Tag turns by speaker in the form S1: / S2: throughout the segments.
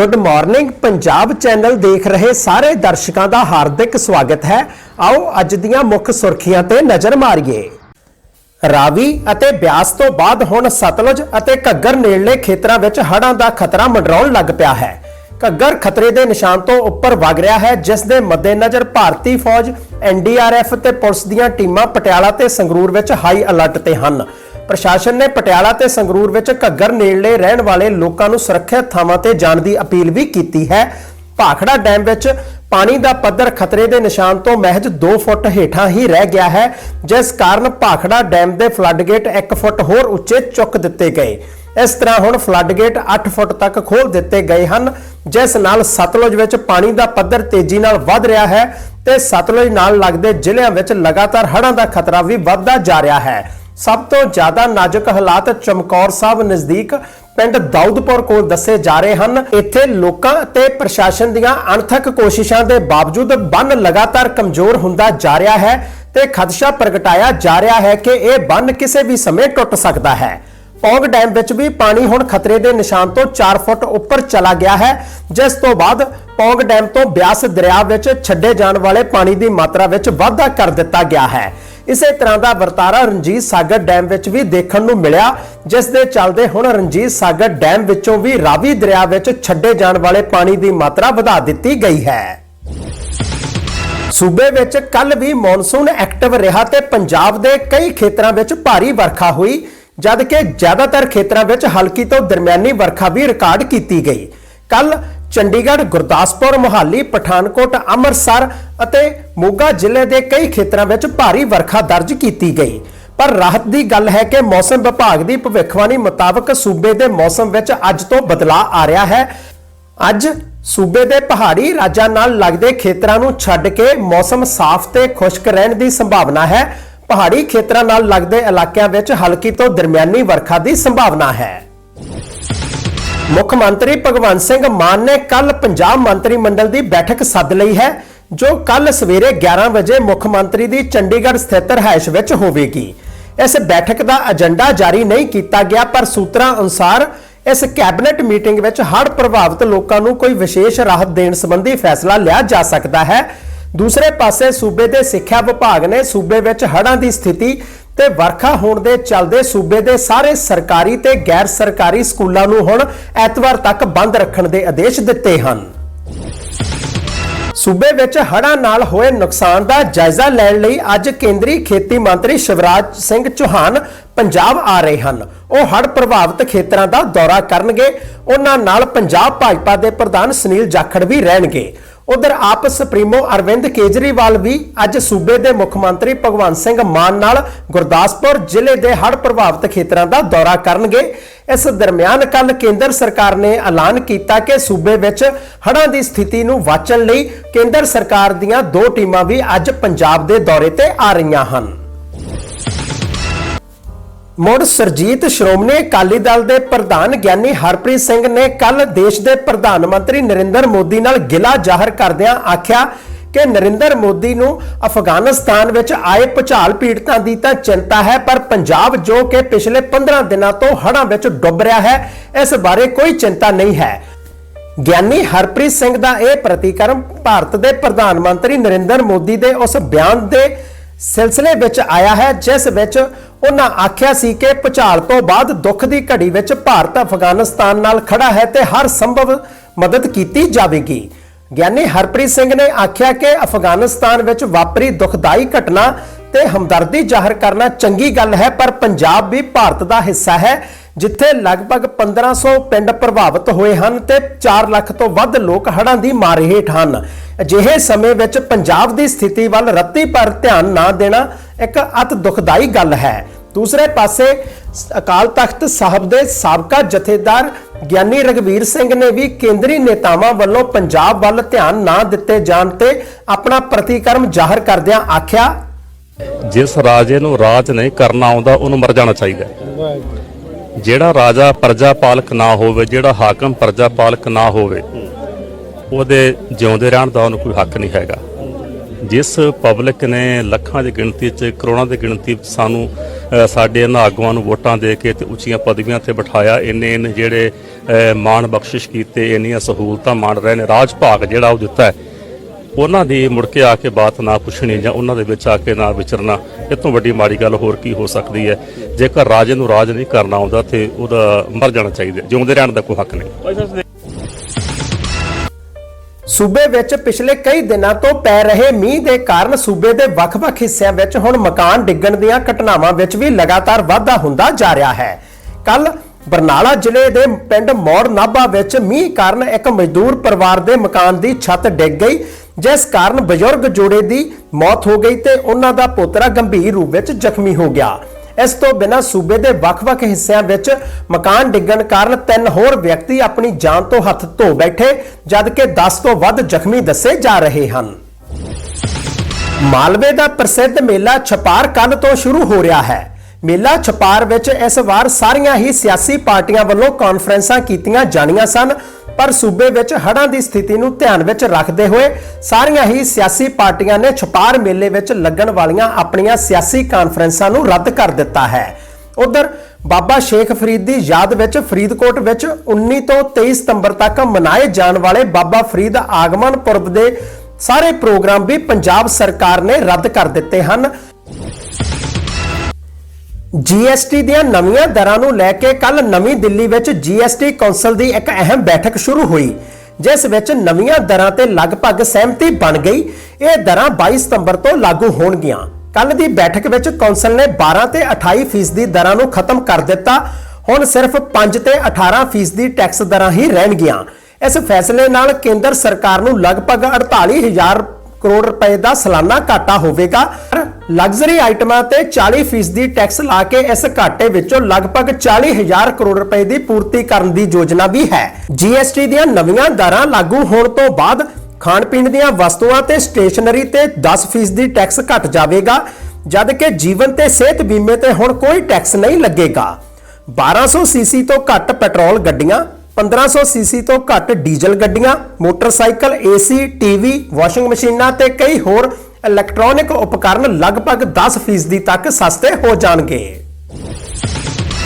S1: Good morning Punjab channel ਦੇਖ ਰਹੇ ਸਾਰੇ ਦਰਸ਼ਕਾਂ ਦਾ ਹਾਰਦਿਕ ਸਵਾਗਤ ਹੈ। ਆਓ ਅੱਜ ਦੀਆਂ ਮੁੱਖ ਸੁਰਖੀਆਂ ਤੇ ਨਜ਼ਰ ਮਾਰੀਏ। ਰਾਵੀ ਅਤੇ ਬਿਆਸ ਤੋਂ ਬਾਅਦ ਹੁਣ ਸਤਲੁਜ ਅਤੇ ਘੱਗਰ ਨੇੜਲੇ ਖੇਤਰਾਂ ਵਿੱਚ ਹੜ੍ਹਾਂ ਦਾ ਖਤਰਾ ਮੰਡਰਾਉਣ ਲੱਗ ਪਿਆ ਹੈ। ਘੱਗਰ ਖਤਰੇ ਦੇ ਨਿਸ਼ਾਨ ਤੋਂ ਉੱਪਰ ਵਗ ਰਿਹਾ ਹੈ, ਜਿਸ ਦੇ ਮੱਦੇਨਜ਼ਰ ਭਾਰਤੀ ਫੌਜ ਐਨਡੀਆਰਐਫ ਤੇ ਪੁਲਿਸ ਦੀਆਂ ਟੀਮਾਂ ਪਟਿਆਲਾ ਤੇ ਸੰਗਰੂਰ ਵਿੱਚ ਹਾਈ ਅਲਰਟ ਤੇ ਹਨ। ਪ੍ਰਸ਼ਾਸਨ ਨੇ ਪਟਿਆਲਾ ਤੇ ਸੰਗਰੂਰ ਵਿੱਚ ਘੱਗਰ ਨੇੜਲੇ ਰਹਿਣ ਵਾਲੇ ਲੋਕਾਂ ਨੂੰ ਸੁਰੱਖਿਅਤ ਥਾਵਾਂ ਤੇ ਜਾਣ ਦੀ ਅਪੀਲ ਵੀ ਕੀਤੀ ਹੈ। ਭਾਖੜਾ ਡੈਮ ਵਿੱਚ ਪਾਣੀ ਦਾ ਪੱਧਰ ਖਤਰੇ ਦੇ ਨਿਸ਼ਾਨ ਤੋਂ ਮਹਿਜ 2 ਫੁੱਟ ਹੇਠਾਂ ਹੀ ਰਹਿ ਗਿਆ ਹੈ, ਜਿਸ ਕਾਰਨ ਭਾਖੜਾ ਡੈਮ ਦੇ ਫਲੱਡ ਗੇਟ 1 ਫੁੱਟ ਹੋਰ ਉੱਚੇ ਚੁੱਕ ਦਿੱਤੇ ਗਏ। ਇਸ ਤਰ੍ਹਾਂ ਹੁਣ ਫਲੱਡ ਗੇਟ 8 ਫੁੱਟ ਤੱਕ ਖੋਲ ਦਿੱਤੇ ਗਏ ਹਨ, ਜਿਸ ਨਾਲ ਸਤਲੁਜ ਵਿੱਚ ਪਾਣੀ ਦਾ ਪੱਧਰ ਤੇਜ਼ੀ ਨਾਲ ਵੱਧ ਰਿਹਾ ਹੈ ਤੇ ਸਤਲੁਜ ਨਾਲ ਲੱਗਦੇ ਜ਼ਿਲ੍ਹਿਆਂ ਵਿੱਚ ਲਗਾਤਾਰ ਹੜ੍ਹਾਂ ਦਾ ਖਤਰਾ ਵੀ ਵੱਧਦਾ ਜਾ ਰਿਹਾ ਹੈ। ਸਭ ਤੋਂ ਜ਼ਿਆਦਾ ਨਾਜ਼ੁਕ ਹਾਲਾਤ ਚਮਕੌਰ ਸਾਹਿਬ ਨਜ਼ਦੀਕ ਪਿੰਡ ਦਾਊਦਪੁਰ ਕੋਲ ਦੱਸੇ ਜਾ ਰਹੇ ਹਨ। ਇੱਥੇ ਲੋਕਾਂ ਤੇ ਪ੍ਰਸ਼ਾਸਨ ਦੀਆਂ ਅਣਥੱਕ ਕੋਸ਼ਿਸ਼ਾਂ ਦੇ ਬਾਵਜੂਦ ਬੰਨ ਲਗਾਤਾਰ ਕਮਜ਼ੋਰ ਹੁੰਦਾ ਜਾ ਰਿਹਾ ਹੈ ਤੇ ਖਦਸ਼ਾ ਪ੍ਰਗਟਾਇਆ ਜਾ ਰਿਹਾ ਹੈ ਕਿ ਇਹ ਬੰਨ ਕਿਸੇ ਵੀ ਸਮੇਂ ਟੁੱਟ ਸਕਦਾ ਹੈ। ਪੌਂਗ ਡੈਮ ਵਿੱਚ ਵੀ ਪਾਣੀ ਹੁਣ ਖਤਰੇ ਦੇ ਨਿਸ਼ਾਨ ਤੋਂ 4 ਫੁੱਟ ਉੱਪਰ ਚਲਾ ਗਿਆ ਹੈ, ਜਿਸ ਤੋਂ ਬਾਅਦ ਪੌਂਗ ਡੈਮ ਤੋਂ ਬਿਆਸ ਦਰਿਆ ਵਿੱਚ ਛੱਡੇ ਜਾਣ ਵਾਲੇ ਪਾਣੀ ਦੀ ਮਾਤਰਾ ਵਿੱਚ ਵਾਧਾ ਕਰ ਦਿੱਤਾ ਗਿਆ ਹੈ। ਇਸੇ ਤਰ੍ਹਾਂ ਦਾ ਵਰਤਾਰਾ ਰਣਜੀਤ ਸਾਗਰ ਡੈਮ ਵਿੱਚ ਵੀ ਦੇਖਣ ਨੂੰ ਮਿਲਿਆ, ਜਿਸ ਦੇ ਚੱਲਦੇ ਹੁਣ ਰਣਜੀਤ ਸਾਗਰ ਡੈਮ ਵਿੱਚੋਂ ਵੀ ਰਾਵੀ ਦਰਿਆ ਵਿੱਚ ਛੱਡੇ ਜਾਣ ਵਾਲੇ ਪਾਣੀ ਦੀ ਮਾਤਰਾ ਵਧਾ ਦਿੱਤੀ ਗਈ ਹੈ। ਸੂਬੇ ਵਿੱਚ ਕੱਲ ਵੀ ਮੌਨਸੂਨ ਐਕਟਿਵ ਰਿਹਾ ਤੇ ਪੰਜਾਬ ਦੇ ਕਈ ਖੇਤਰਾਂ ਵਿੱਚ ਭਾਰੀ ਵਰਖਾ ਹੋਈ, ਜਦਕਿ ਜ਼ਿਆਦਾਤਰ ਖੇਤਰਾਂ ਵਿੱਚ ਹਲਕੀ ਤੋਂ ਦਰਮਿਆਨੀ ਵਰਖਾ ਵੀ ਰਿਕਾਰਡ ਕੀਤੀ ਗਈ। ਕੱਲ ਚੰਡੀਗੜ੍ਹ, ਗੁਰਦਾਸਪੁਰ, ਮੁਹਾਲੀ, ਪਠਾਨਕੋਟ, ਅੰਮ੍ਰਿਤਸਰ ਅਤੇ ਮੋਗਾ ਜ਼ਿਲ੍ਹੇ ਦੇ ਕਈ ਖੇਤਰਾਂ ਵਿੱਚ ਭਾਰੀ ਵਰਖਾ ਦਰਜ ਕੀਤੀ ਗਈ। ਪਰ ਰਾਹਤ ਦੀ ਗੱਲ ਹੈ ਕਿ ਮੌਸਮ ਵਿਭਾਗ ਦੀ ਭਵਿੱਖਬਾਣੀ ਮੁਤਾਬਕ ਸੂਬੇ ਦੇ ਮੌਸਮ ਵਿੱਚ ਅੱਜ ਤੋਂ ਬਦਲਾਅ ਆ ਰਿਹਾ ਹੈ। ਅੱਜ ਸੂਬੇ ਦੇ ਪਹਾੜੀ ਰਾਜਾਂ ਨਾਲ ਲੱਗਦੇ ਖੇਤਰਾਂ ਨੂੰ ਛੱਡ ਕੇ ਮੌਸਮ ਸਾਫ਼ ਤੇ ਖੁਸ਼ਕ ਰਹਿਣ ਦੀ ਸੰਭਾਵਨਾ ਹੈ। ਪਹਾੜੀ ਖੇਤਰਾਂ ਨਾਲ ਲੱਗਦੇ ਇਲਾਕਿਆਂ ਵਿੱਚ ਹਲਕੀ ਤੋਂ ਦਰਮਿਆਨੀ ਵਰਖਾ ਦੀ ਸੰਭਾਵਨਾ ਹੈ। ਮੁੱਖ ਮੰਤਰੀ ਭਗਵੰਤ ਸਿੰਘ ਮਾਨ ਨੇ ਕੱਲ ਪੰਜਾਬ ਮੰਤਰੀ ਮੰਡਲ ਦੀ ਬੈਠਕ ਸੱਦ ਲਈ ਹੈ, ਜੋ ਕੱਲ ਸਵੇਰੇ 11 ਵਜੇ ਮੁੱਖ ਮੰਤਰੀ ਦੀ ਚੰਡੀਗੜ੍ਹ ਸਥਿਤ ਰਿਹਾਇਸ਼ ਵਿੱਚ ਹੋਵੇਗੀ। ਇਸ ਬੈਠਕ ਦਾ ਏਜੰਡਾ ਜਾਰੀ ਨਹੀਂ ਕੀਤਾ ਗਿਆ, ਪਰ ਸੂਤਰਾਂ ਅਨੁਸਾਰ ਇਸ ਕੈਬਨਿਟ ਮੀਟਿੰਗ ਵਿੱਚ ਹੜ੍ਹ ਪ੍ਰਭਾਵਿਤ ਲੋਕਾਂ ਨੂੰ ਕੋਈ ਵਿਸ਼ੇਸ਼ ਰਾਹਤ ਦੇਣ ਸੰਬੰਧੀ ਫੈਸਲਾ ਲਿਆ ਜਾ ਸਕਦਾ ਹੈ। ਦੂਸਰੇ ਪਾਸੇ ਸੂਬੇ ਦੇ ਸਿੱਖਿਆ ਵਿਭਾਗ ਨੇ ਸੂਬੇ ਵਿੱਚ ਹੜ੍ਹਾਂ ਦੀ ਸਥਿਤੀ ਤੇ ਵਰਖਾ ਹੋਣ ਦੇ ਚੱਲਦੇ ਸੂਬੇ ਦੇ ਸਾਰੇ ਸਰਕਾਰੀ ਤੇ ਗੈਰ ਸਰਕਾਰੀ ਸਕੂਲਾਂ ਨੂੰ ਹੁਣ ਐਤਵਾਰ ਤੱਕ ਬੰਦ ਰੱਖਣ ਦੇ ਆਦੇਸ਼ ਦਿੱਤੇ ਹਨ। ਸੂਬੇ ਵਿੱਚ ਹੜ੍ਹਾਂ ਨਾਲ ਹੋਏ ਨੁਕਸਾਨ ਦਾ ਜਾਇਜ਼ਾ ਲੈਣ ਲਈ ਅੱਜ ਕੇਂਦਰੀ ਖੇਤੀ ਮੰਤਰੀ ਸ਼ਿਵਰਾਜ ਸਿੰਘ ਚੌਹਾਨ ਪੰਜਾਬ ਆ ਰਹੇ ਹਨ। ਉਹ ਹੜ੍ਹ ਪ੍ਰਭਾਵਿਤ ਖੇਤਰਾਂ ਦਾ ਦੌਰਾ ਕਰਨਗੇ। ਉਹਨਾਂ ਨਾਲ ਪੰਜਾਬ ਭਾਜਪਾ ਦੇ ਪ੍ਰਧਾਨ ਸੁਨੀਲ ਜਾਖੜ ਵੀ ਰਹਿਣਗੇ। ਉਧਰ ਆਪ ਸੁਪਰੀਮੋ ਅਰਵਿੰਦ ਕੇਜਰੀਵਾਲ ਵੀ ਅੱਜ ਸੂਬੇ ਦੇ ਮੁੱਖ ਮੰਤਰੀ ਭਗਵੰਤ ਸਿੰਘ ਮਾਨ ਨਾਲ ਗੁਰਦਾਸਪੁਰ ਜ਼ਿਲ੍ਹੇ ਦੇ ਹੜ੍ਹ ਪ੍ਰਭਾਵਿਤ ਖੇਤਰਾਂ ਦਾ ਦੌਰਾ ਕਰਨਗੇ। ਇਸ ਦਰਮਿਆਨ ਕੱਲ ਕੇਂਦਰ ਸਰਕਾਰ ਨੇ ਐਲਾਨ ਕੀਤਾ ਕਿ ਸੂਬੇ ਵਿੱਚ ਹੜ੍ਹਾਂ ਦੀ ਸਥਿਤੀ ਨੂੰ ਵਾਚਣ ਲਈ ਕੇਂਦਰ ਸਰਕਾਰ ਦੀਆਂ ਦੋ ਟੀਮਾਂ ਵੀ ਅੱਜ ਪੰਜਾਬ ਦੇ ਦੌਰੇ ਤੇ ਆ ਰਹੀਆਂ ਹਨ। ਮੁੜ ਸਰਜੀਤ ਸ਼੍ਰੋਮਣੀ ਅਕਾਲੀ ਦਲ ਦੇ ਪ੍ਰਧਾਨ ਗਿਆਨੀ ਹਰਪ੍ਰੀਤ ਸਿੰਘ ਨੇ ਕੱਲ ਦੇਸ਼ ਦੇ ਪ੍ਰਧਾਨ ਮੰਤਰੀ ਨਰਿੰਦਰ ਮੋਦੀ ਨਾਲ ਗਿਲਾ ਜ਼ਾਹਰ ਕਰਦਿਆਂ ਆਖਿਆ ਕਿ ਨਰਿੰਦਰ ਮੋਦੀ ਨੂੰ ਅਫਗਾਨਿਸਤਾਨ ਵਿੱਚ ਆਏ ਭੁਚਾਲ ਪੀੜਤਾਂ ਦੀ ਤਾਂ ਚਿੰਤਾ ਹੈ, ਪਰ ਪੰਜਾਬ ਜੋ ਕਿ ਪਿਛਲੇ 15 ਦਿਨਾਂ ਤੋਂ ਹੜ੍ਹਾਂ ਵਿੱਚ ਡੁੱਬ ਰਿਹਾ ਹੈ, ਇਸ ਬਾਰੇ ਕੋਈ ਚਿੰਤਾ ਨਹੀਂ ਹੈ। ਗਿਆਨੀ ਹਰਪ੍ਰੀਤ ਸਿੰਘ ਦਾ ਇਹ ਪ੍ਰਤੀਕਰਮ ਭਾਰਤ ਦੇ ਪ੍ਰਧਾਨ ਮੰਤਰੀ ਨਰਿੰਦਰ ਮੋਦੀ ਦੇ ਉਸ ਬਿਆਨ ਦੇ ਸਿਲਸਿਲੇ ਵਿੱਚ ਆਇਆ ਹੈ, ਜਿਸ ਵਿੱਚ ਉਹਨਾਂ ਆਖਿਆ ਸੀ ਕਿ ਭੁਚਾਲ ਤੋਂ ਬਾਅਦ ਦੁੱਖ ਦੀ ਘੜੀ ਵਿੱਚ ਭਾਰਤ ਅਫਗਾਨਿਸਤਾਨ ਨਾਲ ਖੜਾ ਹੈ ਤੇ ਹਰ ਸੰਭਵ ਮਦਦ ਕੀਤੀ ਜਾਵੇਗੀ। ਗਿਆਨੀ ਹਰਪ੍ਰੀਤ ਸਿੰਘ ਨੇ ਆਖਿਆ ਕਿ ਅਫਗਾਨਿਸਤਾਨ ਵਿੱਚ ਵਾਪਰੀ ਦੁਖਦਾਈ ਘਟਨਾ ਤੇ ਹਮਦਰਦੀ ਜ਼ਾਹਰ ਕਰਨਾ ਚੰਗੀ ਗੱਲ ਹੈ, ਪਰ ਪੰਜਾਬ ਵੀ ਭਾਰਤ ਦਾ ਹਿੱਸਾ ਹੈ, ਜਿੱਥੇ ਲਗਭਗ 1500 ਪਿੰਡ ਪ੍ਰਭਾਵਿਤ ਹੋਏ ਹਨ ਤੇ 4 ਲੱਖ ਤੋਂ ਵੱਧ ਲੋਕ ਹੜ੍ਹਾਂ ਦੀ ਮਾਰ ਹੇਠ ਹਨ। ਅਜਿਹੇ ਸਮੇਂ ਵਿੱਚ ਪੰਜਾਬ ਦੀ ਸਥਿਤੀ ਵੱਲ ਰੱਤੀ ਪਰ ਧਿਆਨ ਨਾ ਦੇਣਾ ਇੱਕ ਅਤ ਦੁਖਦਾਈ ਗੱਲ ਹੈ ਦੂਸਰੇ ਪਾਸੇ ਅਕਾਲ ਤਖਤ ਸਾਹਿਬ ਦੇ ਸਾਬਕਾ ਜਥੇਦਾਰ ਗਿਆਨੀ ਰਗਵੀਰ ਸਿੰਘ ਨੇ ਵੀ ਕੇਂਦਰੀ ਨੇਤਾਵਾਂ ਵੱਲੋਂ ਪੰਜਾਬ ਵੱਲ ਧਿਆਨ ਨਾ ਦਿੱਤੇ ਜਾਣ ਤੇ ਆਪਣਾ ਪ੍ਰਤੀਕਰਮ ਜ਼ਾਹਰ ਕਰਦਿਆਂ ਆਖਿਆ
S2: ਜਿਸ ਰਾਜੇ ਨੂੰ ਰਾਜ ਨਹੀਂ ਕਰਨਾ ਆਉਂਦਾ ਉਹਨੂੰ ਮਰ ਜਾਣਾ ਚਾਹੀਦਾ ਹੈ। ਜਿਹੜਾ ਰਾਜਾ ਪ੍ਰਜਾ ਪਾਲਕ ਨਾ ਹੋਵੇ ਜਿਹੜਾ ਹਾਕਮ ਪ੍ਰਜਾ ਪਾਲਕ ਨਾ ਹੋਵੇ ਉਹਦੇ ਜਿਉਂਦੇ ਰਹਿਣ ਦਾ ਉਹਨੂੰ ਕੋਈ ਹੱਕ ਨਹੀਂ ਹੈਗਾ। ਜਿਸ ਪਬਲਿਕ ਨੇ ਲੱਖਾਂ ਦੀ ਗਿਣਤੀ 'ਚ, ਕਰੋੜਾਂ ਦੀ ਗਿਣਤੀ ਸਾਨੂੰ ਸਾਡੇ ਇਹਨਾਂ ਆਗੂਆਂ ਨੂੰ ਵੋਟਾਂ ਦੇ ਕੇ ਤੇ ਉੱਚੀਆਂ ਪਦਵੀਆਂ ਤੇ ਬਿਠਾਇਆ, ਇੰਨੇ ਇੰਨੇ ਜਿਹੜੇ ਮਾਣ ਬਖਸ਼ਿਸ਼ ਕੀਤੇ, ਇੰਨੀਆਂ ਸਹੂਲਤਾਂ ਮਾਣ ਰਹੇ ਨੇ, ਰਾਜ ਭਾਗ ਜਿਹੜਾ ਉਹ ਦਿੱਤਾ ਹੈ, ਉਹਨਾਂ ਦੀ ਮੁੜ ਕੇ ਆ ਕੇ ਬਾਤ ਨਾ ਪੁੱਛਣੀ ਜਾਂ ਉਹਨਾਂ ਦੇ ਵਿੱਚ ਆ ਕੇ ਨਾ ਵਿਚਰਨਾ, ਇਹ ਤੋਂ ਵੱਡੀ ਮਾੜੀ ਗੱਲ ਹੋਰ ਕੀ ਹੋ ਸਕਦੀ ਹੈ? ਜੇਕਰ ਰਾਜੇ ਨੂੰ ਰਾਜ ਨਹੀਂ ਕਰਨਾ ਆਉਂਦਾ ਤੇ ਉਹਦਾ ਮਰ ਜਾਣਾ ਚਾਹੀਦਾ, ਜਿਉਂਦੇ ਰਹਿਣ ਦਾ ਕੋਈ ਹੱਕ ਨਹੀਂ।
S1: ਸੂਬੇ ਵਿੱਚ ਪਿਛਲੇ ਕਈ ਦਿਨਾਂ ਤੋਂ ਪੈ ਰਹੇ ਮੀਂਹ ਦੇ ਕਾਰਨ ਸੂਬੇ ਦੇ ਵੱਖ-ਵੱਖ ਹਿੱਸਿਆਂ ਵਿੱਚ ਹੁਣ ਮਕਾਨ ਡਿੱਗਣ ਦੀਆਂ ਘਟਨਾਵਾਂ ਵਿੱਚ ਵੀ ਲਗਾਤਾਰ ਵਾਧਾ ਹੁੰਦਾ ਜਾ ਰਿਹਾ ਹੈ। ਕੱਲ ਬਰਨਾਲਾ ਜ਼ਿਲ੍ਹੇ ਦੇ ਪਿੰਡ ਮੌੜ ਨਾਭਾ ਵਿੱਚ ਮੀਂਹ ਕਾਰਨ ਇੱਕ ਮਜ਼ਦੂਰ ਪਰਿਵਾਰ ਦੇ ਮਕਾਨ ਦੀ ਛੱਤ ਡਿੱਗ ਗਈ, ਜਿਸ ਕਾਰਨ ਬਜ਼ੁਰਗ ਜੋੜੇ ਦੀ ਮੌਤ ਹੋ ਗਈ ਤੇ ਉਹਨਾਂ ਦਾ ਪੋਤਰਾ ਗੰਭੀਰ ਰੂਪ ਵਿੱਚ ਜ਼ਖਮੀ ਹੋ ਗਿਆ। ਇਸ ਤੋਂ ਬਿਨਾਂ ਸੂਬੇ ਦੇ ਵੱਖ-ਵੱਖ ਹਿੱਸਿਆਂ ਵਿੱਚ ਮਕਾਨ ਡਿੱਗਣ ਕਾਰਨ ਤਿੰਨ ਹੋਰ ਵਿਅਕਤੀ ਆਪਣੀ ਜਾਨ ਤੋਂ ਹੱਥ ਧੋ ਬੈਠੇ ਜਦਕਿ 10 ਤੋਂ ਵੱਧ ਜ਼ਖਮੀ ਦੱਸੇ ਜਾ ਰਹੇ ਹਨ। ਮਾਲਵੇ ਦਾ ਪ੍ਰਸਿੱਧ ਮੇਲਾ ਛਪਾਰ ਕੱਲ ਤੋਂ ਸ਼ੁਰੂ ਹੋ ਰਿਹਾ ਹੈ। ਮੇਲਾ ਛਪਾਰ ਵਿੱਚ ਇਸ ਵਾਰ ਸਾਰੀਆਂ ਹੀ ਸਿਆਸੀ ਪਾਰਟੀਆਂ ਵੱਲੋਂ ਕਾਨਫਰੰਸਾਂ ਕੀਤੀਆਂ ਜਾਣੀਆਂ ਸਨ। ਪਰ ਸੂਬੇ ਵਿੱਚ ਹੜ੍ਹਾਂ ਦੀ ਸਥਿਤੀ ਨੂੰ ਧਿਆਨ ਵਿੱਚ ਰੱਖਦੇ ਹੋਏ ਸਾਰੀਆਂ ਹੀ ਸਿਆਸੀ ਪਾਰਟੀਆਂ ਨੇ ਛਪਾਰ ਮੇਲੇ ਵਿੱਚ ਲੱਗਣ ਵਾਲੀਆਂ ਆਪਣੀਆਂ ਸਿਆਸੀ ਕਾਨਫਰੰਸਾਂ ਨੂੰ ਰੱਦ ਕਰ ਦਿੱਤਾ ਹੈ। ਉਧਰ ਬਾਬਾ ਸ਼ੇਖ ਫਰੀਦ ਦੀ ਯਾਦ ਵਿੱਚ ਫਰੀਦਕੋਟ ਵਿੱਚ 19 ਤੋਂ 23 ਸਤੰਬਰ ਤੱਕ ਮਨਾਏ ਜਾਣ ਵਾਲੇ ਬਾਬਾ ਫਰੀਦ ਆਗਮਨ ਪੁਰਬ ਦੇ ਸਾਰੇ ਪ੍ਰੋਗਰਾਮ ਵੀ ਪੰਜਾਬ ਸਰਕਾਰ ਨੇ ਰੱਦ ਕਰ ਦਿੱਤੇ ਹਨ। ਜੀਐਸਟੀ ਦੀਆਂ ਨਵੀਆਂ ਦਰਾਂ ਨੂੰ ਲੈ ਕੇ ਕੱਲ ਨਵੀਂ ਦਿੱਲੀ ਵਿੱਚ ਜੀਐਸਟੀ ਕੌਂਸਲ ਦੀ ਇੱਕ ਅਹਿਮ ਬੈਠਕ ਸ਼ੁਰੂ ਹੋਈ, ਜਿਸ ਵਿੱਚ ਨਵੀਆਂ ਦਰਾਂ ਤੇ ਲਗਭਗ ਸਹਿਮਤੀ ਬਣ ਗਈ। ਇਹ ਦਰਾਂ 22 ਸਤੰਬਰ ਤੋਂ ਲਾਗੂ ਹੋਣਗੀਆਂ। ਕੱਲ ਦੀ ਬੈਠਕ ਵਿੱਚ ਕੌਂਸਲ ਨੇ 12 ਤੇ 28 ਫੀਸਦੀ ਦਰਾਂ ਨੂੰ ਖਤਮ ਕਰ ਦਿੱਤਾ। ਹੁਣ ਸਿਰਫ 5 ਤੇ 18 ਫੀਸਦੀ ਟੈਕਸ ਦਰਾਂ ਹੀ ਰਹਿਣਗੀਆਂ। ਇਸ ਫੈਸਲੇ ਨਾਲ ਕੇਂਦਰ ਸਰਕਾਰ ਨੂੰ ਲਗਭਗ 48000 ਕਰੋੜ ਰੁਪਏ ਦਾ ਸਾਲਾਨਾ ਘਾਟਾ ਹੋਵੇਗਾ। ਲਗਜ਼ਰੀ ਆਈਟਮਾਂ ਤੇ 40% ਦੀ ਟੈਕਸ ਲਾ ਕੇ ਇਸ ਘਾਟੇ ਵਿੱਚੋਂ ਲਗਭਗ 40000 ਕਰੋੜ ਰੁਪਏ ਦੀ ਪੂਰਤੀ ਕਰਨ ਦੀ ਯੋਜਨਾ ਵੀ ਹੈ। ਜੀਐਸਟੀ ਦੀਆਂ ਨਵੀਆਂ ਦਰਾਂ ਲਾਗੂ ਹੋਣ ਤੋਂ ਬਾਅਦ ਖਾਣ ਪੀਣ ਦੀਆਂ ਵਸਤੂਆਂ ਤੇ ਸਟੇਸ਼ਨਰੀ ਤੇ 10% ਦੀ ਟੈਕਸ ਘਟ ਜਾਵੇਗਾ, ਜਦ ਕਿ ਜੀਵਨ ਤੇ ਸਿਹਤ ਬੀਮੇ ਤੇ ਹੁਣ ਕੋਈ ਟੈਕਸ ਨਹੀਂ ਲੱਗੇਗਾ। 1200 ਸੀਸੀ ਤੋਂ ਘੱਟ ਪੈਟਰੋਲ ਗੱਡੀਆਂ 1500 ਸੀਸੀ ਤੋਂ ਘੱਟ ਡੀਜ਼ਲ ਗੱਡੀਆਂ, ਮੋਟਰਸਾਈਕਲ, ਏਸੀ, ਟੀਵੀ, ਵਾਸ਼ਿੰਗ ਮਸ਼ੀਨਾਂ ਤੇ ਕਈ ਹੋਰ ਇਲੈਕਟ੍ਰੋਨਿਕ ਉਪਕਰਨ ਲਗਭਗ 10% ਤੱਕ ਸਸਤੇ ਹੋ ਜਾਣਗੇ।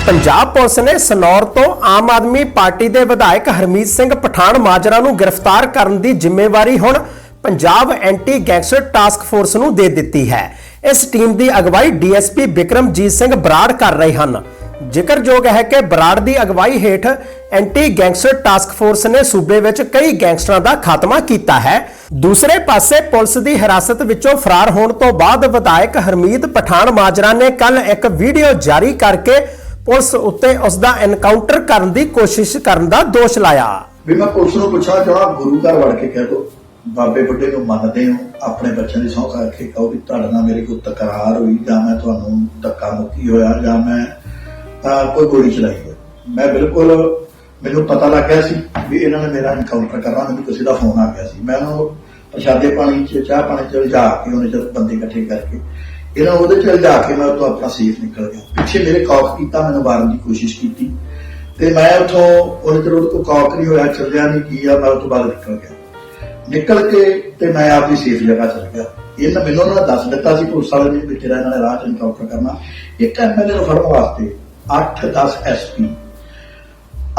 S1: ਪੰਜਾਬ ਪੁਲਿਸ ਨੇ ਸਨੌਰ ਤੋਂ ਆਮ ਆਦਮੀ ਪਾਰਟੀ ਦੇ ਵਿਧਾਇਕ ਹਰਮੀਤ ਸਿੰਘ ਪਠਾਨ ਮਾਜਰਾ ਨੂੰ ਗ੍ਰਿਫਤਾਰ ਕਰਨ ਦੀ ਜ਼ਿੰਮੇਵਾਰੀ ਹੁਣ Punjab anti gangster task force ਨੂੰ ਦੇ ਦਿੱਤੀ ਹੈ। ਇਸ ਟੀਮ ਦੀ ਅਗਵਾਈ ਡੀਐਸਪੀ ਵਿਕਰਮਜੀਤ ਸਿੰਘ ਬਰਾੜ ਕਰ ਰਹੇ ਹਨ। ਜ਼ਿਕਰਯੋਗ ਹੈ ਕਿ ਬਰਾੜ ਦੀ ਅਗਵਾਈ ਹੇਠ ਐਂਟੀ ਗੈਂਗਸਟਰ ਟਾਸਕ ਫੋਰਸ ਨੇ ਸੂਬੇ ਵਿੱਚ ਕਈ ਗੈਂਗਸਟਰਾਂ ਦਾ ਖਾਤਮਾ ਕੀਤਾ ਹੈ। ਦੂਸਰੇ ਪਾਸੇ ਪੁਲਿਸ ਦੀ ਹਿਰਾਸਤ ਵਿੱਚੋਂ ਫਰਾਰ ਹੋਣ ਤੋਂ ਬਾਅਦ ਵਿਧਾਇਕ ਹਰਮੀਤ ਪਠਾਨ ਮਾਜਰਾ ਨੇ ਕੱਲ ਇੱਕ ਵੀਡੀਓ ਜਾਰੀ ਕਰਕੇ ਪੁਲਿਸ ਉੱਤੇ ਉਸ ਦਾ ਐਨਕਾਊਂਟਰ ਕਰਨ ਦੀ ਕੋਸ਼ਿਸ਼ ਕਰਨ ਦਾ ਦੋਸ਼ ਲਾਇਆ।
S3: ਵੀ ਮੈਂ ਪੁਲਿਸ ਨੂੰ ਪੁੱਛਣਾ ਚਾਹਾਂ ਗੁਰੂ ਘਰ ਵੜ ਕੇ ਕਹਿ ਦੋ, ਬਾਬੇ ਬੁੱਢੇ ਨੂੰ ਮੰਨਦੇ ਹੋ, ਆਪਣੇ ਬੱਚਿਆਂ ਦੀ ਸਹੁੰ ਖਾ ਕਹੋ ਵੀ ਤੁਹਾਡੇ ਨਾਲ ਮੇਰੀ ਕੋਈ ਤਕਰਾਰ ਹੋਈ ਜਾਂ ਮੈਂ ਤੁਹਾਨੂੰ ਧੱਕਾ ਮੁੱਕੀ ਹੋਇਆ ਜਾਂ ਮੈਂ ਅਹ, ਕੋਈ ਗੋਲੀ ਚਲਾਈ ਹੋਈ ਮੈਂ ਬਿਲਕੁਲ ਮੈਨੂੰ ਪਤਾ ਲੱਗ ਗਿਆ ਸੀ ਵੀ ਇਹਨਾਂ ਨੇ ਮੇਰਾ ਐਨਕਾਊਂਟਰ ਕਰਨਾ ਮੈਨੂੰ ਕਿਸੇ ਦਾ ਫੋਨ ਆ ਗਿਆ ਸੀ। ਮੈਂ ਉਹਨੂੰ ਪ੍ਰਸ਼ਾਦੇ ਪਾਣੀ ਚ ਚਾਹ ਪਾਣੀ ਚ ਲਿਜਾ ਕੇ ਉਹਨੇ ਜਦ ਬੰਦੇ ਇਕੱਠੇ ਕਰਕੇ ਇਹਨਾਂ ਉਹਦੇ ਚ ਲਿਜਾ ਕੇ ਮੈਂ ਉੱਥੋਂ ਆਪਣਾ ਸੇਫ ਨਿਕਲ ਗਿਆ। ਪਿੱਛੇ ਮੇਰੇ ਕੌਕ ਕੀਤਾ ਮੈਨੂੰ ਮਾਰਨ ਦੀ ਕੋਸ਼ਿਸ਼ ਕੀਤੀ। ਤੇ ਮੈਂ ਉੱਥੋਂ ਉਹਨੇ ਚਿਰ ਉਹਦੇ ਕੋਲ ਕੌਕ ਨਹੀਂ ਹੋਇਆ ਚੱਲਿਆ ਨਹੀਂ ਕੀ ਆ ਮੈਂ ਉੱਥੋਂ ਬਾਹਰ ਨਿਕਲ ਗਿਆ। ਨਿਕਲ ਕੇ ਤੇ ਮੈਂ ਆਪਣੀ ਸੇਫ ਜਗ੍ਹਾ ਚਲ ਗਿਆ। ਇਹਨਾਂ ਮੈਨੂੰ ਉਹਨਾਂ ਨੇ ਦੱਸ ਦਿੱਤਾ ਸੀ ਪੁਲਿਸ ਵਾਲੇ ਨੇ ਵੀ ਤੇਰਾ ਇਹਨਾਂ ਨੇ ਰਾਹ ਚ ਇਨਕਾਊਂਟਰ ਕਰਨਾ। ਇੱਕ ਐਮਐਲਏ ਨੂੰ ਫੜਨ ਵਾਸਤੇ 8-10 ਐਸਪੀ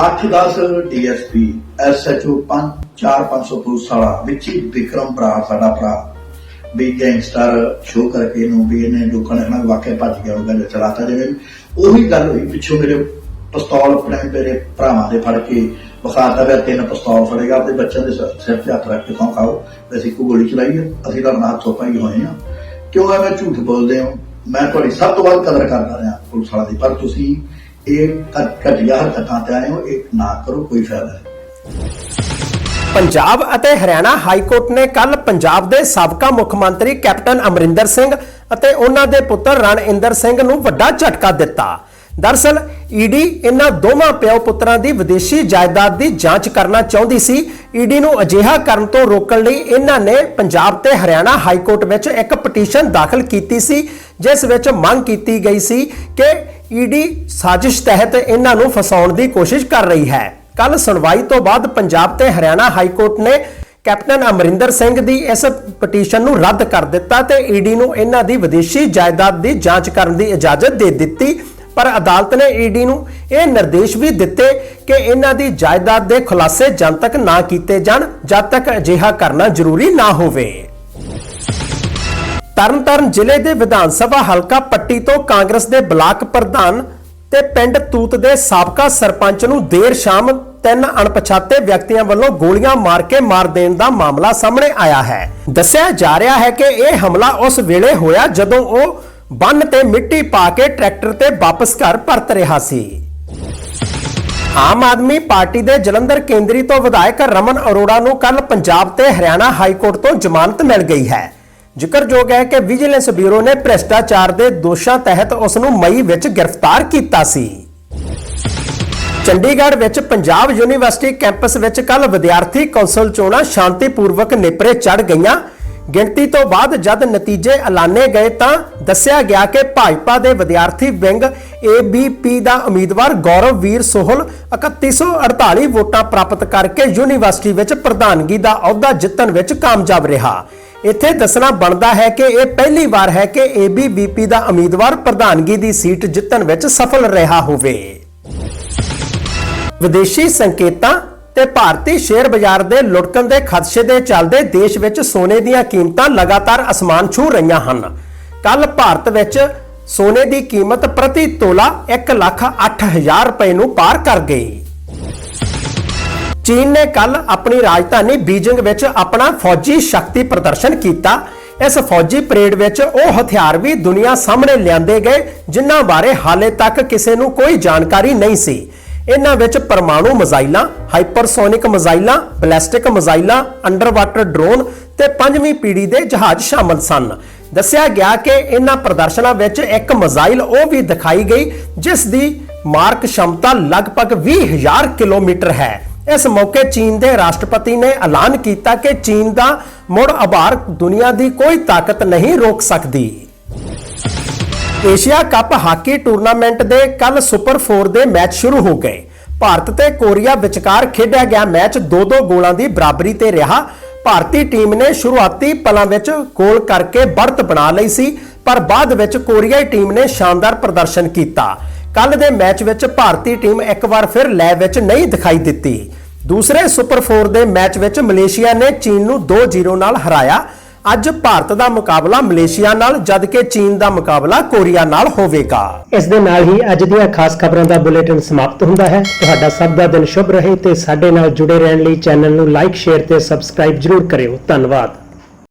S3: 8-10 ਡੀਐਸਪੀ ਐਸਐਚਓ 5-4-500 ਪੁਲਿਸ ਵਾਲਾ, ਵਿੱਚ ਵਿਕਰਮ ਭਰਾ, ਸਾਡਾ ਭਰਾ, ਵੀ ਗੈਂਗਸਟਰ ਸ਼ੋ ਕਰਕੇ ਇਹਨੂੰ ਵੀ ਇਹਨੇ ਲੋਕਾਂ ਨੇ ਨਾ ਵਾਕਿਆ ਭੱਜ ਗਿਆ ਉਹਦਾ ਜੋ ਚਲਾਤਾ ਜਿਵੇਂ ਉਹੀ ਗੱਲ ਹੋਈ, ਪਿੱਛੋਂ ਮੇਰੇ ਪਿਸਤੌਲ ਆਪਣੇ ਮੇਰੇ ਭਰਾਵਾਂ ਦੇ ਫੜ ਕੇ ਵਿਖਾਤਾ ਵੀ ਤਿੰਨ ਪਿਸਤੌਲ ਫੜੇਗਾ ਆਪਣੇ ਬੱਚਿਆਂ ਦੇ ਸਿਰ ਤੇ ਹੱਥ ਰੱਖ ਕੇ ਸੌਂ ਖਾਓ। ਵੀ ਅਸੀਂ ਕੋਈ ਗੋਲੀ ਚਲਾਈ ਅਸੀਂ ਤਾਂ ਨਾਲ ਥੋਪਾ ਹੀ ਹੋਏ ਆ। ਕਿਉਂ ਐਵੇਂ ਝੂਠ ਬੋਲਦੇ ਹੋ? ਮੈਂ ਤੁਹਾਡੀ ਸਭ ਤੋਂ ਵੱਧ ਕਦਰ ਕਰਦਾ ਰਿਹਾ ਪੁਲਿਸ ਵਾਲਾ ਦੀ, ਪਰ ਤੁਸੀਂ ਇਹ ਘਟੀਆ ਹਰਕਤਾਂ ਤੇ ਆਏ ਹੋ, ਇਹ ਨਾ ਕਰੋ, ਕੋਈ ਫਾਇਦਾ ਨਹੀਂ।
S1: ਪੰਜਾਬ ਅਤੇ ਹਰਿਆਣਾ ਹਾਈ ਕੋਰਟ ਨੇ ਕੱਲ ਪੰਜਾਬ ਦੇ ਸਾਬਕਾ ਮੁੱਖ ਮੰਤਰੀ ਕੈਪਟਨ ਅਮਰਿੰਦਰ ਸਿੰਘ ਅਤੇ ਉਹਨਾਂ ਦੇ ਪੁੱਤਰ ਰਣਇੰਦਰ ਸਿੰਘ ਨੂੰ ਵੱਡਾ ਝਟਕਾ ਦਿੱਤਾ। ਦਰਸਲ ਈਡੀ ਇਹਨਾਂ ਦੋਵਾਂ ਪਿਓ ਪੁੱਤਰਾਂ ਦੀ ਵਿਦੇਸ਼ੀ ਜਾਇਦਾਦ ਦੀ ਜਾਂਚ ਕਰਨਾ ਚਾਹੁੰਦੀ ਸੀ। ਈਡੀ ਨੂੰ ਅਜਿਹਾ ਕਰਨ ਤੋਂ ਰੋਕਣ ਲਈ ਇਹਨਾਂ ਨੇ ਪੰਜਾਬ ਤੇ ਹਰਿਆਣਾ ਹਾਈ ਕੋਰਟ ਵਿੱਚ ਇੱਕ ਪਟੀਸ਼ਨ ਦਾਖਲ ਕੀਤੀ ਸੀ। ਜਿਸ ਵਿੱਚ ਮੰਗ ਕੀਤੀ ਗਈ ਸੀ ਕਿ ਈਡੀ ਸਾਜ਼ਿਸ਼ ਤਹਿਤ ਇਹਨਾਂ ਨੂੰ ਫਸਾਉਣ ਦੀ ਕੋਸ਼ਿਸ਼ ਕਰ ਰਹੀ ਹੈ। ਕੱਲ ਸੁਣਵਾਈ ਤੋਂ ਬਾਅਦ ਪੰਜਾਬ ਤੇ ਹਰਿਆਣਾ ਹਾਈ ਕੋਰਟ ਨੇ ਕੈਪਟਨ ਅਮਰਿੰਦਰ ਸਿੰਘ ਦੀ ਇਸ ਪਟੀਸ਼ਨ ਨੂੰ ਰੱਦ ਕਰ ਦਿੱਤਾ ਤੇ ਈਡੀ ਨੂੰ ਇਹਨਾਂ ਦੀ ਵਿਦੇਸ਼ੀ ਜਾਇਦਾਦ ਦੀ ਜਾਂਚ ਕਰਨ ਦੀ ਇਜਾਜ਼ਤ ਦੇ ਦਿੱਤੀ। ਪਰ ਅਦਾਲਤ ਨੇ ਈਡੀ ਨੂੰ ਇਹ ਨਿਰਦੇਸ਼ ਵੀ ਦਿੱਤੇ ਕਿ ਇਹਨਾਂ ਦੀ ਜਾਇਦਾਦ ਦੇ ਖੁਲਾਸੇ ਜਨ ਤੱਕ ਨਾ ਕੀਤੇ ਜਾਣ, ਜਦ ਤੱਕ ਅਜਿਹਾ ਕਰਨਾ ਜ਼ਰੂਰੀ ਨਾ ਹੋਵੇ। ਤਰਨਤਾਰਨ ਜ਼ਿਲ੍ਹੇ ਦੇ ਵਿਧਾਨ ਸਭਾ ਹਲਕਾ ਪੱਟੀ ਤੋਂ ਕਾਂਗਰਸ ਦੇ ਬਲਾਕ ਪ੍ਰਧਾਨ ਤੇ ਪਿੰਡ ਤੂਤ ਦੇ ਸਾਬਕਾ ਸਰਪੰਚ ਨੂੰ ਦੇਰ ਸ਼ਾਮ ਤਿੰਨ ਅਣਪਛਾਤੇ ਵਿਅਕਤੀਆਂ ਵੱਲੋਂ ਗੋਲੀਆਂ ਮਾਰ ਕੇ ਮਾਰ ਦੇਣ ਦਾ ਮਾਮਲਾ ਸਾਹਮਣੇ ਆਇਆ ਹੈ। ਦੱਸਿਆ ਜਾ ਰਿਹਾ ਹੈ ਕਿ ਇਹ ਹਮਲਾ ਉਸ ਵੇਲੇ ਹੋਇਆ ਜਦੋਂ ਉਹ ਬੰਨ ਤੇ ਮਿੱਟੀ ਪਾ ਕੇ ਟਰੈਕਟਰ ਤੇ ਵਾਪਸ ਘਰ ਪਰਤ ਰਿਹਾ ਸੀ। ਆਮ ਆਦਮੀ ਪਾਰਟੀ ਦੇ ਜਲੰਧਰ ਕੇਂਦਰੀ ਤੋਂ ਵਿਧਾਇਕ ਰਮਨ ਅਰੋੜਾ ਨੂੰ ਕੱਲ ਪੰਜਾਬ ਤੇ ਹਰਿਆਣਾ ਹਾਈ ਕੋਰਟ ਤੋਂ ਜ਼ਮਾਨਤ ਮਿਲ ਗਈ ਹੈ। ਜ਼ਿਕਰਯੋਗ ਹੈ ਕਿ ਵਿਜੀਲੈਂਸ ਬਿਊਰੋ ਨੇ ਭ੍ਰਿਸ਼ਟਾਚਾਰ ਦੇ ਦੋਸ਼ਾਂ ਤਹਿਤ ਉਸ ਨੂੰ ਮਈ ਵਿੱਚ ਗ੍ਰਿਫਤਾਰ ਕੀਤਾ ਸੀ। ਚੰਡੀਗੜ੍ਹ ਵਿੱਚ ਪੰਜਾਬ ਯੂਨੀਵਰਸਿਟੀ ਕੈਂਪਸ ਵਿੱਚ ਕੱਲ ਵਿਦਿਆਰਥੀ ਕੌਂਸਲ ਚੋਣਾਂ ਸ਼ਾਂਤੀਪੂਰਵਕ ਨੇਪਰੇ ਚੜ ਗਈਆਂ। ਗਿਣਤੀ ਤੋਂ ਬਾਅਦ ਜਦ ਨਤੀਜੇ ਐਲਾਨੇ ਗਏ ਤਾਂ ਦੱਸਿਆ ਗਿਆ ਕਿ ਭਾਜਪਾ ਦੇ ਵਿਦਿਆਰਥੀ ਵਿੰਗ ABP ਦਾ ਉਮੀਦਵਾਰ ਗੌਰਵ ਵੀਰ ਸੋਹਲ 3148 ਵੋਟਾਂ ਪ੍ਰਾਪਤ ਕਰਕੇ ਯੂਨੀਵਰਸਿਟੀ ਵਿੱਚ ਪ੍ਰਧਾਨਗੀ ਦਾ ਅਹੁਦਾ ਜਿੱਤਣ ਵਿੱਚ ਕਾਮਯਾਬ ਰਿਹਾ। ਇੱਥੇ ਦੱਸਣਾ ਬਣਦਾ ਹੈ ਕਿ ਇਹ ਪਹਿਲੀ ਵਾਰ ਹੈ ਕਿ ABVP ਦਾ ਉਮੀਦਵਾਰ ਪ੍ਰਧਾਨਗੀ ਦੀ ਸੀਟ ਜਿੱਤਣ ਵਿੱਚ ਸਫਲ ਰਿਹਾ ਹੋਵੇ। ਵਿਦੇਸ਼ੀ ਸੰਕੇਤਾਂ ਤੇ ਭਾਰਤੀ ਸ਼ੇਅਰ ਬਾਜ਼ਾਰ ਦੇ ਲੁੜਕਣ ਦੇ ਖਦਸ਼ੇ ਦੇ ਚੱਲਦੇ ਦੇਸ਼ ਵਿੱਚ ਸੋਨੇ ਦੀਆਂ ਕੀਮਤਾਂ ਲਗਾਤਾਰ ਅਸਮਾਨ ਛੂ ਰਹੀਆਂ ਹਨ। ਕੱਲ ਭਾਰਤ ਵਿੱਚ ਸੋਨੇ ਦੀ ਕੀਮਤ ਪ੍ਰਤੀ ਤੋਲਾ 1 ਲੱਖ 8000 ਰੁਪਏ ਨੂੰ ਪਾਰ ਕਰ ਗਈ। ਚੀਨ ਨੇ ਕੱਲ ਆਪਣੀ ਰਾਜਧਾਨੀ ਬੀਜਿੰਗ ਵਿੱਚ ਆਪਣਾ ਫੌਜੀ ਸ਼ਕਤੀ ਪ੍ਰਦਰਸ਼ਨ ਕੀਤਾ। ਇਸ ਫੌਜੀ ਪਰੇਡ ਵਿੱਚ ਉਹ ਹਥਿਆਰ ਵੀ ਦੁਨੀਆ ਸਾਹਮਣੇ ਲਿਆਂਦੇ ਗਏ, ਜਿਨ੍ਹਾਂ ਬਾਰੇ ਹਾਲੇ ਤੱਕ ਕਿਸੇ ਨੂੰ ਕੋਈ ਜਾਣਕਾਰੀ ਨਹੀਂ ਸੀ। ਇਹਨਾਂ ਵਿੱਚ ਪਰਮਾਣੂ ਮਿਜ਼ਾਈਲਾਂ, ਹਾਈਪਰਸੋਨਿਕ ਮਿਜ਼ਾਈਲਾਂ, ਬੈਲਿਸਟਿਕ ਮਿਜ਼ਾਈਲਾਂ, ਅੰਡਰਵਾਟਰ ਡਰੋਨ ਤੇ ਪੰਜਵੀਂ ਪੀੜ੍ਹੀ ਦੇ ਜਹਾਜ਼ ਸ਼ਾਮਲ ਸਨ। ਦੱਸਿਆ ਗਿਆ ਕਿ ਇਹਨਾਂ ਪ੍ਰਦਰਸ਼ਨਾਂ ਵਿੱਚ ਇੱਕ ਮਿਜ਼ਾਈਲ ਉਹ ਵੀ ਦਿਖਾਈ ਗਈ, ਜਿਸ ਦੀ ਮਾਰਕ ਸ਼ਮਤਾ ਲਗਭਗ 20000 ਕਿਲੋਮੀਟਰ ਹੈ। ਇਸ ਮੌਕੇ ਚੀਨ ਦੇ ਰਾਸ਼ਟਰਪਤੀ ਨੇ ਐਲਾਨ ਕੀਤਾ ਕਿ ਚੀਨ ਦਾ ਮੁੜ ਆਭਾਰ ਦੁਨੀਆ ਦੀ ਕੋਈ ਤਾਕਤ ਨਹੀਂ ਰੋਕ ਸਕਦੀ। ਏਸ਼ੀਆ ਕੱਪ ਹਾਕੀ ਟੂਰਨਾਮੈਂਟ ਦੇ ਕੱਲ ਸੁਪਰ 4 ਦੇ ਮੈਚ ਸ਼ੁਰੂ ਹੋ ਗਏ। ਭਾਰਤ ਤੇ ਕੋਰੀਆ ਵਿਚਕਾਰ ਖੇਡਿਆ ਗਿਆ ਮੈਚ 2-2 ਗੋਲਾਂ ਦੀ ਬਰਾਬਰੀ ਤੇ ਰਿਹਾ। ਭਾਰਤੀ ਟੀਮ ਨੇ ਸ਼ੁਰੂਆਤੀ ਪਲਾਂ ਵਿੱਚ ਗੋਲ ਕਰਕੇ ਬੜਤ ਬਣਾ ਲਈ ਸੀ, ਪਰ ਬਾਅਦ ਵਿੱਚ ਕੋਰੀਆਈ ਟੀਮ ਨੇ ਸ਼ਾਨਦਾਰ ਪ੍ਰਦਰਸ਼ਨ ਕੀਤਾ। ਕੱਲ ਦੇ ਮੈਚ ਵਿੱਚ ਭਾਰਤੀ ਟੀਮ ਇੱਕ ਵਾਰ ਫਿਰ ਲੈ ਵਿੱਚ ਨਹੀਂ ਦਿਖਾਈ ਦਿੱਤੀ। ਦੂਸਰੇ ਸੁਪਰ 4 ਦੇ ਮੈਚ ਵਿੱਚ ਮਲੇਸ਼ੀਆ ਨੇ ਚੀਨ ਨੂੰ 2-0 ਨਾਲ ਹਰਾਇਆ। ਅੱਜ ਭਾਰਤ ਦਾ ਮੁਕਾਬਲਾ ਮਲੇਸ਼ੀਆ ਨਾਲ, ਜਦਕਿ ਚੀਨ ਦਾ ਮੁਕਾਬਲਾ ਕੋਰੀਆ ਨਾਲ ਹੋਵੇਗਾ। ਇਸ ਦੇ ਨਾਲ ਹੀ ਅੱਜ ਦੀਆਂ ਖਾਸ ਖਬਰਾਂ ਦਾ ਬੁਲੇਟਿਨ ਸਮਾਪਤ ਹੁੰਦਾ ਹੈ। ਤੁਹਾਡਾ ਸਭ ਦਾ ਦਿਨ ਸ਼ੁਭ ਰਹੇ ਤੇ ਸਾਡੇ ਨਾਲ ਜੁੜੇ ਰਹਿਣ ਲਈ ਚੈਨਲ ਨੂੰ ਲਾਈਕ, ਸ਼ੇਅਰ ਤੇ ਸਬਸਕ੍ਰਾਈਬ ਜਰੂਰ ਕਰਿਓ। ਧੰਨਵਾਦ।